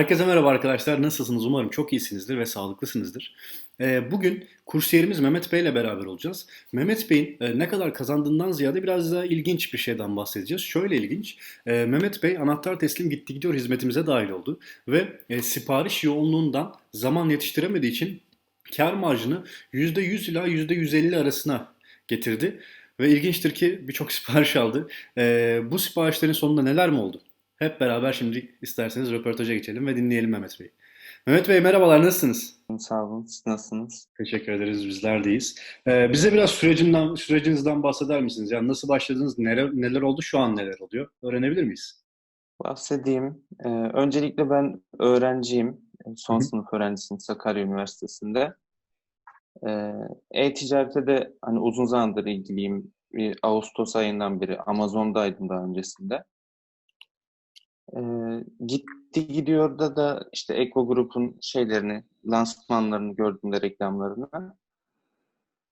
Herkese merhaba arkadaşlar. Nasılsınız? Umarım çok iyisinizdir ve sağlıklısınızdır. Ee, bugün kursiyerimiz Mehmet Bey ile beraber olacağız. Mehmet Bey'in e, ne kadar kazandığından ziyade biraz daha ilginç bir şeyden bahsedeceğiz. Şöyle ilginç. e, Mehmet Bey anahtar teslim gitti gidiyor hizmetimize dahil oldu. Ve e, sipariş yoğunluğundan zaman yetiştiremediği için kar marjını %100 ila %150 arasına getirdi. Ve ilginçtir ki birçok sipariş aldı. Bu siparişlerin sonunda neler mi oldu? Hep beraber şimdi isterseniz röportaja geçelim ve dinleyelim Mehmet Bey. Mehmet Bey merhabalar nasılsınız? Sağ olun. Siz nasılsınız? Teşekkür ederiz bizler deyiz. Ee, bize biraz sürecinden, sürecinizden bahseder misiniz? Yani nasıl başladınız, neler, neler oldu, şu an neler oluyor? Öğrenebilir miyiz? Bahsedeyim. Ee, öncelikle ben öğrenciyim. Son Hı hı. sınıf öğrencisiyim Sakarya Üniversitesi'nde. Ee, e-ticarete de hani uzun zamandır ilgiliyim. Bir Ağustos ayından beri Amazon'daydım daha öncesinde. Ee, gitti gidiyor da da işte Eko Group'un şeylerini, lansmanlarını gördüğümde reklamlarını.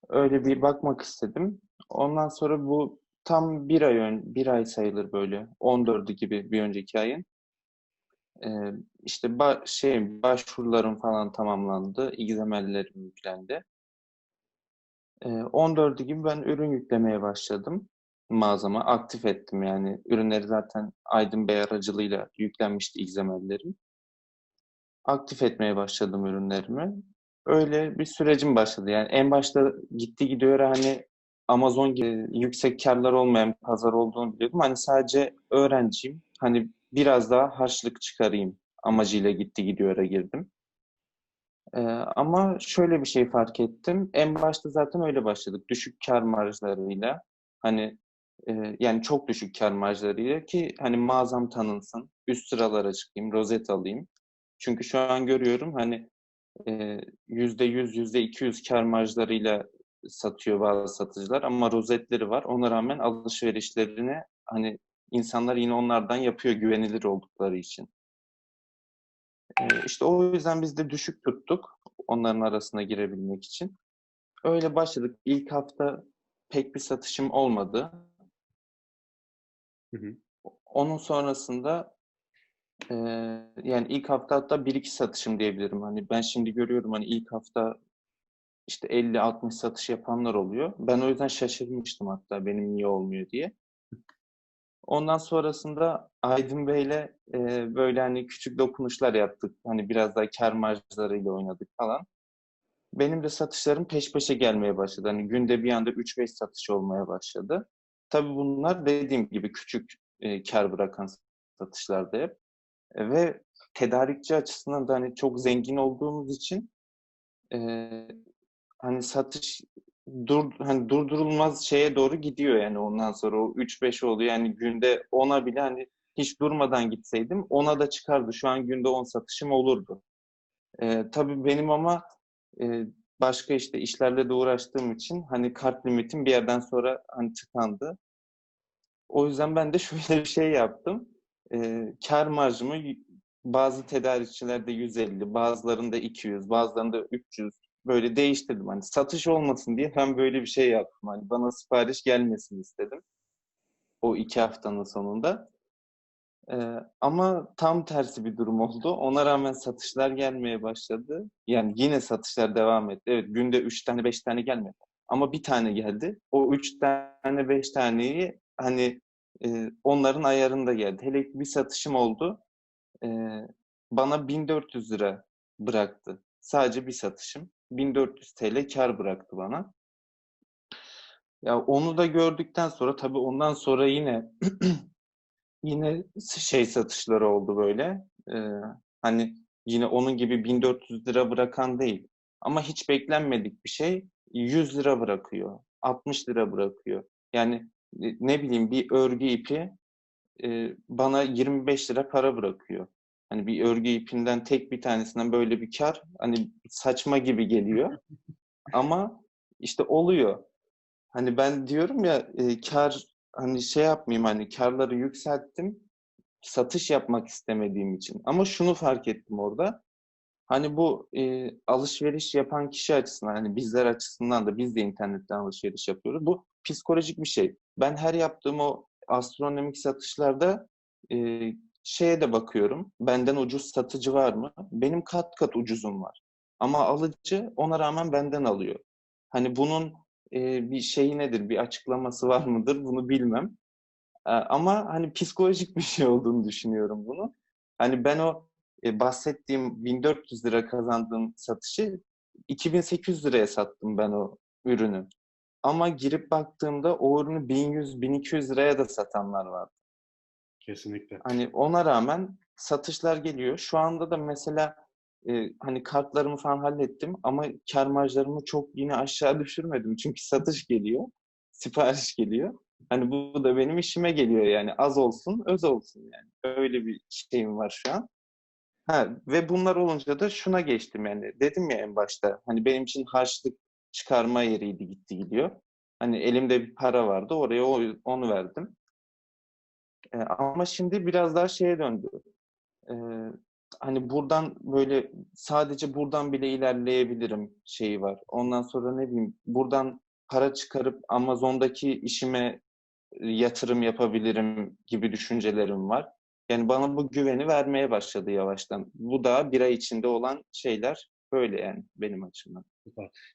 Öyle bir bakmak istedim. Ondan sonra bu tam bir ay ön, bir ay sayılır böyle. 14'ü gibi bir önceki ayın. Ee, işte ba- şey başvurularım falan tamamlandı. XML'lerim yüklendi. Ee, 14'ü gibi ben ürün yüklemeye başladım. Mağazama aktif ettim yani. Ürünleri zaten Aydın Bey aracılığıyla yüklenmişti XML'lerim. Aktif etmeye başladım ürünlerimi. Öyle bir sürecim başladı. Yani en başta gitti gidiyor hani Amazon gibi yüksek karlar olmayan pazar olduğunu biliyordum. Hani sadece öğrenciyim. Hani biraz daha harçlık çıkarayım amacıyla gitti gidiyor'a girdim. Ee, ama şöyle bir şey fark ettim. En başta zaten öyle başladık. Düşük kar marjlarıyla. Hani yani çok düşük kar marjlarıyla ki hani mağazam tanınsın. Üst sıralara çıkayım, rozet alayım. Çünkü şu an görüyorum hani e, yüzde yüz, yüzde iki yüz kar marjlarıyla satıyor bazı satıcılar ama rozetleri var. Ona rağmen alışverişlerini hani insanlar yine onlardan yapıyor güvenilir oldukları için. İşte o yüzden biz de düşük tuttuk onların arasına girebilmek için. Öyle başladık. İlk hafta pek bir satışım olmadı. Onun sonrasında e, yani ilk hafta hatta bir iki satışım diyebilirim. Hani ben şimdi görüyorum hani ilk hafta işte 50-60 satış yapanlar oluyor. Ben o yüzden şaşırmıştım hatta benim niye olmuyor diye. Ondan sonrasında Aydın Bey'le e, böyle hani küçük dokunuşlar yaptık. Hani biraz daha kar marjlarıyla oynadık falan. Benim de satışlarım peş peşe gelmeye başladı. Hani günde bir anda 3-5 satış olmaya başladı. Tabii bunlar dediğim gibi küçük e, kar bırakan satışlardı hep. E, ve tedarikçi açısından da hani çok zengin olduğumuz için e, hani satış dur hani durdurulmaz şeye doğru gidiyor yani ondan sonra o 3-5 oluyor yani günde 10'a bile hani hiç durmadan gitseydim 10'a da çıkardı. Şu an günde 10 satışım olurdu. E, tabii benim ama e, başka işte işlerle de uğraştığım için hani kart limitim bir yerden sonra hani tıkandı. O yüzden ben de şöyle bir şey yaptım. E, kar marjımı bazı tedarikçilerde 150, bazılarında 200, bazılarında 300 böyle değiştirdim. Hani satış olmasın diye ben böyle bir şey yaptım. Hani bana sipariş gelmesin istedim. O iki haftanın sonunda. Ee, ama tam tersi bir durum oldu. Ona rağmen satışlar gelmeye başladı. Yani yine satışlar devam etti. Evet günde üç tane beş tane gelmedi. Ama bir tane geldi. O üç tane beş taneyi hani e, onların ayarında geldi. Hele bir satışım oldu. E, bana 1400 lira bıraktı. Sadece bir satışım. 1400 TL kar bıraktı bana. Ya onu da gördükten sonra tabii ondan sonra yine Yine şey satışları oldu böyle. Ee, hani yine onun gibi 1400 lira bırakan değil. Ama hiç beklenmedik bir şey 100 lira bırakıyor. 60 lira bırakıyor. Yani e, ne bileyim bir örgü ipi e, bana 25 lira para bırakıyor. Hani bir örgü ipinden tek bir tanesinden böyle bir kar hani saçma gibi geliyor. Ama işte oluyor. Hani ben diyorum ya e, kar hani şey yapmayayım hani karları yükselttim satış yapmak istemediğim için. Ama şunu fark ettim orada. Hani bu e, alışveriş yapan kişi açısından hani bizler açısından da biz de internetten alışveriş yapıyoruz. Bu psikolojik bir şey. Ben her yaptığım o astronomik satışlarda e, şeye de bakıyorum. Benden ucuz satıcı var mı? Benim kat kat ucuzum var. Ama alıcı ona rağmen benden alıyor. Hani bunun e, bir şeyi nedir, bir açıklaması var mıdır bunu bilmem. E, ama hani psikolojik bir şey olduğunu düşünüyorum bunu. Hani ben o e, bahsettiğim 1400 lira kazandığım satışı 2800 liraya sattım ben o ürünü. Ama girip baktığımda o ürünü 1100-1200 liraya da satanlar var. Kesinlikle. Hani ona rağmen satışlar geliyor. Şu anda da mesela e, hani kartlarımı falan hallettim ama kar marjlarımı çok yine aşağı düşürmedim. Çünkü satış geliyor, sipariş geliyor. Hani bu da benim işime geliyor yani az olsun, öz olsun yani. Öyle bir şeyim var şu an. Ha, ve bunlar olunca da şuna geçtim yani. Dedim ya en başta hani benim için harçlık çıkarma yeriydi gitti gidiyor. Hani elimde bir para vardı oraya onu verdim. E, ama şimdi biraz daha şeye döndü. E, hani buradan böyle sadece buradan bile ilerleyebilirim şeyi var. Ondan sonra ne bileyim buradan para çıkarıp Amazon'daki işime e, yatırım yapabilirim gibi düşüncelerim var. Yani bana bu güveni vermeye başladı yavaştan. Bu da bir ay içinde olan şeyler böyle yani benim açımdan.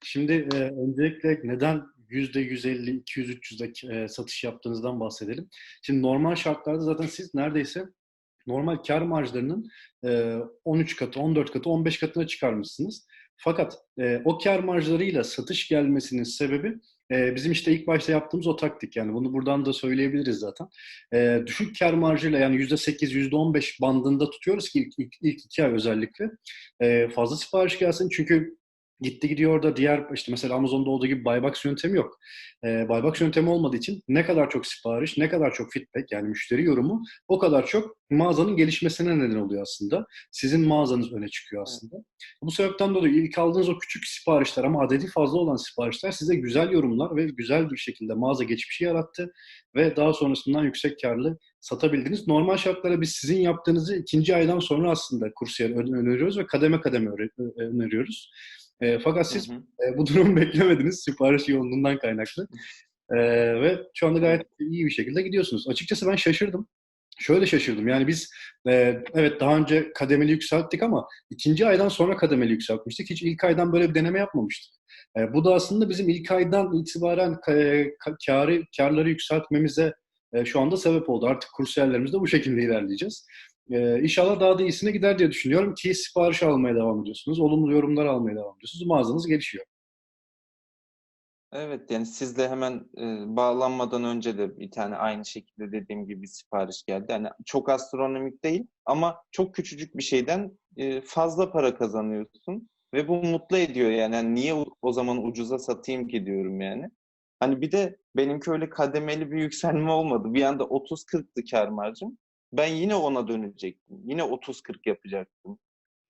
Şimdi e, öncelikle neden %150, 200, 300'de e, satış yaptığınızdan bahsedelim. Şimdi normal şartlarda zaten siz neredeyse normal kar marjlarının e, 13 katı, 14 katı, 15 katına çıkarmışsınız. Fakat e, o kar marjlarıyla satış gelmesinin sebebi e, bizim işte ilk başta yaptığımız o taktik. Yani bunu buradan da söyleyebiliriz zaten. E, düşük kar marjıyla yani %8, %15 bandında tutuyoruz ki ilk, ilk, ilk iki ay özellikle. E, fazla sipariş gelsin çünkü gitti gidiyor da diğer işte mesela Amazon'da olduğu gibi buybox yöntemi yok. E, buybox yöntemi olmadığı için ne kadar çok sipariş, ne kadar çok feedback yani müşteri yorumu o kadar çok mağazanın gelişmesine neden oluyor aslında. Sizin mağazanız öne çıkıyor aslında. Bu sebepten dolayı ilk aldığınız o küçük siparişler ama adedi fazla olan siparişler size güzel yorumlar ve güzel bir şekilde mağaza geçmişi yarattı ve daha sonrasından yüksek karlı satabildiniz. Normal şartlara biz sizin yaptığınızı ikinci aydan sonra aslında kursiyer ön- öneriyoruz ve kademe kademe öneriyoruz. E, fakat siz Hı hı. e, bu durumu beklemediniz sipariş yoğunluğundan kaynaklı. E, ve şu anda gayet iyi bir şekilde gidiyorsunuz. Açıkçası ben şaşırdım. Şöyle şaşırdım. Yani biz e, evet daha önce kademeli yükselttik ama ikinci aydan sonra kademeli yükseltmiştik. Hiç ilk aydan böyle bir deneme yapmamıştık. E, bu da aslında bizim ilk aydan itibaren ka- karı karları yükseltmemize e, şu anda sebep oldu. Artık kursiyerlerimizde bu şekilde ilerleyeceğiz. E, inşallah daha da iyisine gider diye düşünüyorum ki sipariş almaya devam ediyorsunuz. Olumlu yorumlar almaya devam ediyorsunuz. Mağazanız gelişiyor. Evet yani sizle hemen e, bağlanmadan önce de bir tane aynı şekilde dediğim gibi sipariş geldi. Yani çok astronomik değil ama çok küçücük bir şeyden e, fazla para kazanıyorsun ve bu mutlu ediyor yani. Yani niye o zaman ucuza satayım ki diyorum yani. Hani bir de benimki öyle kademeli bir yükselme olmadı. Bir anda 30-40'tı kar marjım. Ben yine ona dönecektim. Yine 30-40 yapacaktım.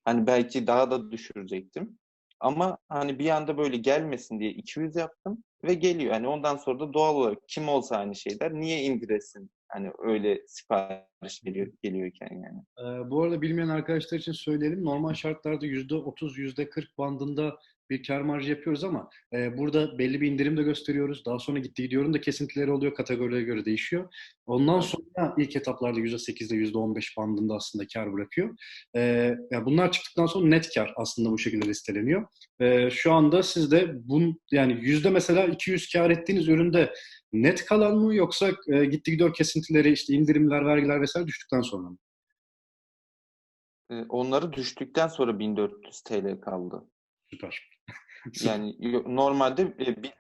Hani belki daha da düşürecektim. Ama hani bir anda böyle gelmesin diye 200 yaptım ve geliyor. Hani ondan sonra da doğal olarak kim olsa aynı şey der. Niye indiresin? Hani öyle sipariş geliyor geliyorken yani. Ee, bu arada bilmeyen arkadaşlar için söyleyelim. Normal şartlarda %30, %40 bandında bir kar marjı yapıyoruz ama e, burada belli bir indirim de gösteriyoruz. Daha sonra gitti gidiyorum da kesintileri oluyor. Kategorilere göre değişiyor. Ondan sonra ilk etaplarda %8 ile %15 bandında aslında kar bırakıyor. E, yani bunlar çıktıktan sonra net kar aslında bu şekilde listeleniyor. E, şu anda siz de bun, yani yüzde mesela 200 kar ettiğiniz üründe net kalan mı yoksa e, gitti gidiyor kesintileri işte indirimler, vergiler vesaire düştükten sonra mı? Ee, onları düştükten sonra 1400 TL kaldı. Süper. Yani normalde e, bi-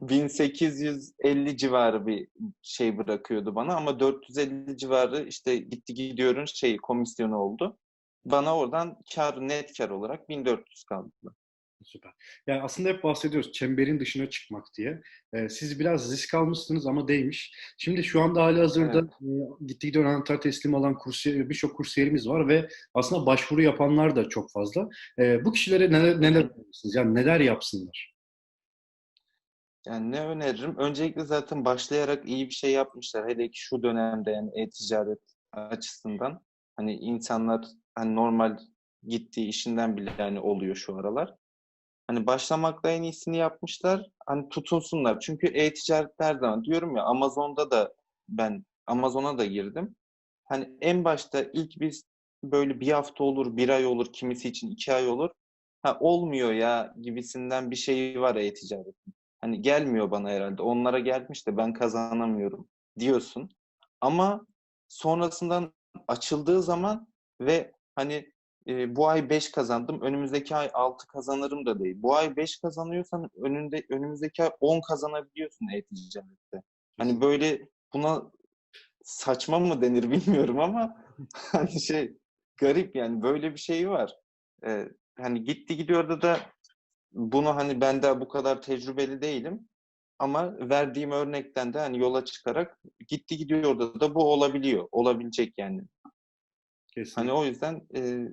1850 civarı bir şey bırakıyordu bana ama 450 civarı işte gitti gidiyorun şey komisyonu oldu. Bana oradan kar net kar olarak 1400 kaldı. Süper. Yani aslında hep bahsediyoruz çemberin dışına çıkmak diye. Ee, siz biraz risk almışsınız ama değmiş. Şimdi şu anda hali hazırda e, gitti gidiyor anahtar teslim alan kursiyer, birçok kursiyerimiz var ve aslında başvuru yapanlar da çok fazla. Ee, bu kişilere neler, neler önerirsiniz? Yani neler yapsınlar? Yani ne öneririm? Öncelikle zaten başlayarak iyi bir şey yapmışlar. Hele ki şu dönemde yani e-ticaret açısından. Hani insanlar hani normal gittiği işinden bile yani oluyor şu aralar. Hani başlamakla en iyisini yapmışlar. Hani tutunsunlar. Çünkü e-ticaret her zaman diyorum ya Amazon'da da ben Amazon'a da girdim. hani en başta ilk biz böyle bir hafta olur, bir ay olur, kimisi için iki ay olur. Ha olmuyor ya gibisinden bir şey var e-ticaretin. Hani gelmiyor bana herhalde. Onlara gelmiş de ben kazanamıyorum diyorsun. Ama sonrasından açıldığı zaman ve hani e, bu ay 5 kazandım, önümüzdeki ay 6 kazanırım da değil. Bu ay 5 kazanıyorsan önünde önümüzdeki ay 10 kazanabiliyorsun e-ticarette. Hani böyle buna saçma mı denir bilmiyorum ama hani şey garip yani böyle bir şey var. Ee, hani gitti gidiyor da da bunu hani ben de bu kadar tecrübeli değilim ama verdiğim örnekten de hani yola çıkarak gitti gidiyor da da bu olabiliyor. Olabilecek yani. Kesinlikle. Hani o yüzden e,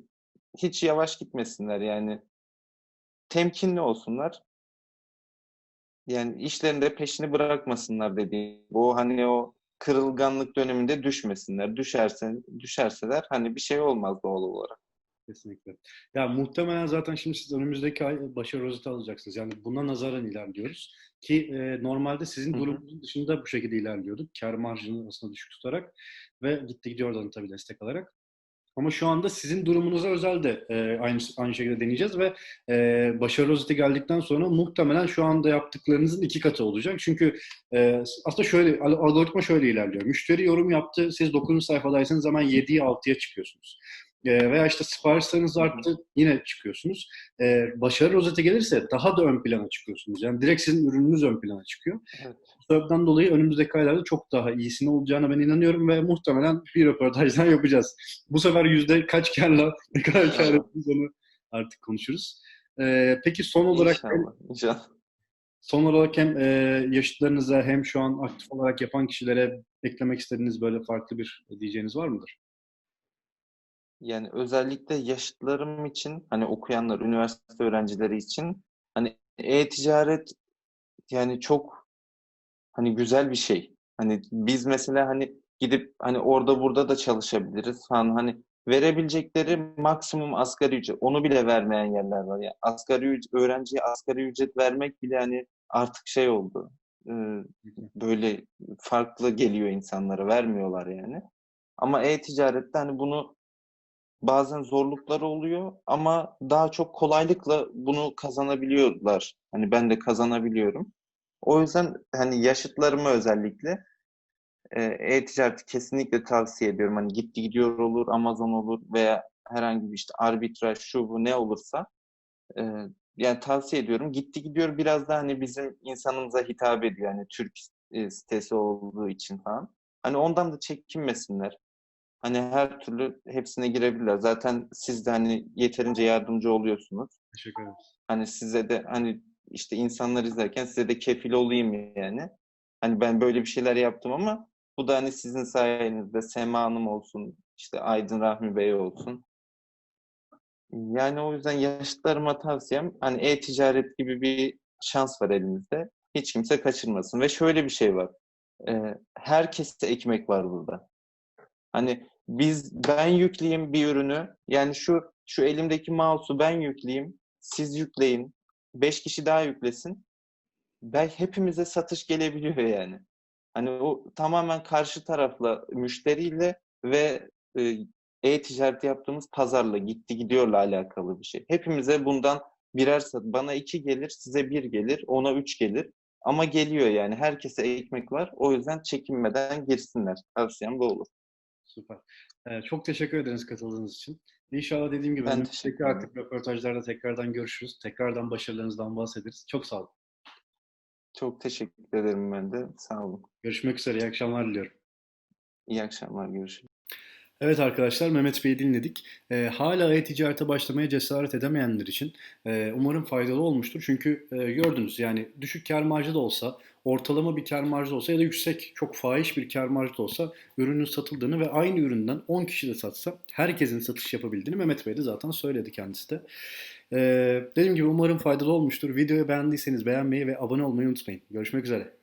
hiç yavaş gitmesinler yani. Temkinli olsunlar. Yani işlerinde peşini bırakmasınlar dediğim. Bu hani o kırılganlık döneminde düşmesinler. Düşerse, düşerseler hani bir şey olmaz doğal olarak. Kesinlikle. Ya muhtemelen zaten şimdi siz önümüzdeki ay başarı rozeti alacaksınız. Yani buna nazaran ilerliyoruz. Ki e, normalde sizin durumunuzun dışında bu şekilde ilerliyorduk. Kar marjını aslında düşük tutarak ve gitti gidiyor oradan tabii destek alarak. Ama şu anda sizin durumunuza özel de e, aynı aynı şekilde deneyeceğiz ve e, başarı rozeti geldikten sonra muhtemelen şu anda yaptıklarınızın iki katı olacak. Çünkü e, aslında şöyle al- algoritma şöyle ilerliyor. Müşteri yorum yaptı. Siz 9. sayfadaysanız hemen 7'ye 6'ya çıkıyorsunuz. E, veya işte sipariş sayınız arttı yine çıkıyorsunuz. E, başarı rozeti gelirse daha da ön plana çıkıyorsunuz. Yani direkt sizin ürününüz ön plana çıkıyor. Evet. Bu sebepten dolayı önümüzdeki aylarda çok daha iyisini olacağına ben inanıyorum ve muhtemelen bir röportajdan yapacağız. Bu sefer yüzde kaç karla ne kadar kar ettiğimiz onu artık konuşuruz. Ee, peki son olarak. İnşallah. son olarak hem e, yaşıtlarınıza hem şu an aktif olarak yapan kişilere eklemek istediğiniz böyle farklı bir diyeceğiniz var mıdır? Yani özellikle yaşıtlarım için hani okuyanlar, üniversite öğrencileri için hani e-ticaret yani çok hani güzel bir şey. Hani biz mesela hani gidip hani orada burada da çalışabiliriz falan hani verebilecekleri maksimum asgari ücret. Onu bile vermeyen yerler var. Yani asgari üc- öğrenciye asgari ücret vermek bile hani artık şey oldu. Ee, böyle farklı geliyor insanlara. Vermiyorlar yani. Ama e-ticarette hani bunu bazen zorlukları oluyor ama daha çok kolaylıkla bunu kazanabiliyorlar. Hani ben de kazanabiliyorum. O yüzden hani yaşıtlarıma özellikle e, e-ticareti kesinlikle tavsiye ediyorum. Hani gitti gidiyor olur, Amazon olur veya herhangi bir işte arbitraj şu bu ne olursa e, yani tavsiye ediyorum. Gitti gidiyor biraz da hani bizim insanımıza hitap ediyor. Yani Türk e, sitesi olduğu için falan. Hani ondan da çekinmesinler. Hani her türlü hepsine girebilirler. Zaten siz de hani yeterince yardımcı oluyorsunuz. Teşekkür ederiz. Hani size de hani işte insanlar izlerken size de kefil olayım yani. Hani ben böyle bir şeyler yaptım ama bu da hani sizin sayenizde Sema Hanım olsun, işte Aydın Rahmi Bey olsun. Yani o yüzden yaşıtlarıma tavsiyem hani e-ticaret gibi bir şans var elimizde. Hiç kimse kaçırmasın. Ve şöyle bir şey var. Ee, herkeste ekmek var burada. Hani biz ben yükleyeyim bir ürünü. Yani şu şu elimdeki mouse'u ben yükleyeyim. Siz yükleyin. Beş kişi daha yüklesin. Ben hepimize satış gelebiliyor yani. Hani o tamamen karşı tarafla, müşteriyle ve e, e-ticaret yaptığımız pazarla gitti gidiyorla alakalı bir şey. Hepimize bundan birer sat. Bana iki gelir, size bir gelir, ona üç gelir. Ama geliyor yani. Herkese ekmek var. O yüzden çekinmeden girsinler. Tavsiyem bu olur. Süper. Ee, çok teşekkür ederiz katıldığınız için. İnşallah dediğim gibi Ben önümüzdeki artık röportajlarda tekrardan görüşürüz. Tekrardan başarılarınızdan bahsederiz. Çok sağ olun. Çok teşekkür ederim ben de. Sağ olun. Görüşmek üzere. İyi akşamlar diliyorum. İyi akşamlar. Görüşürüz. Evet arkadaşlar Mehmet Bey'i dinledik. Ee, hala e-ticarete başlamaya cesaret edemeyenler için e, umarım faydalı olmuştur. Çünkü e, gördünüz yani düşük kar marjı da olsa, ortalama bir kar marjı olsa ya da yüksek çok fahiş bir kar marjı olsa ürünün satıldığını ve aynı üründen 10 kişi de satsa herkesin satış yapabildiğini Mehmet Bey de zaten söyledi kendisi de. Ee, dediğim gibi umarım faydalı olmuştur. Videoyu beğendiyseniz beğenmeyi ve abone olmayı unutmayın. Görüşmek üzere.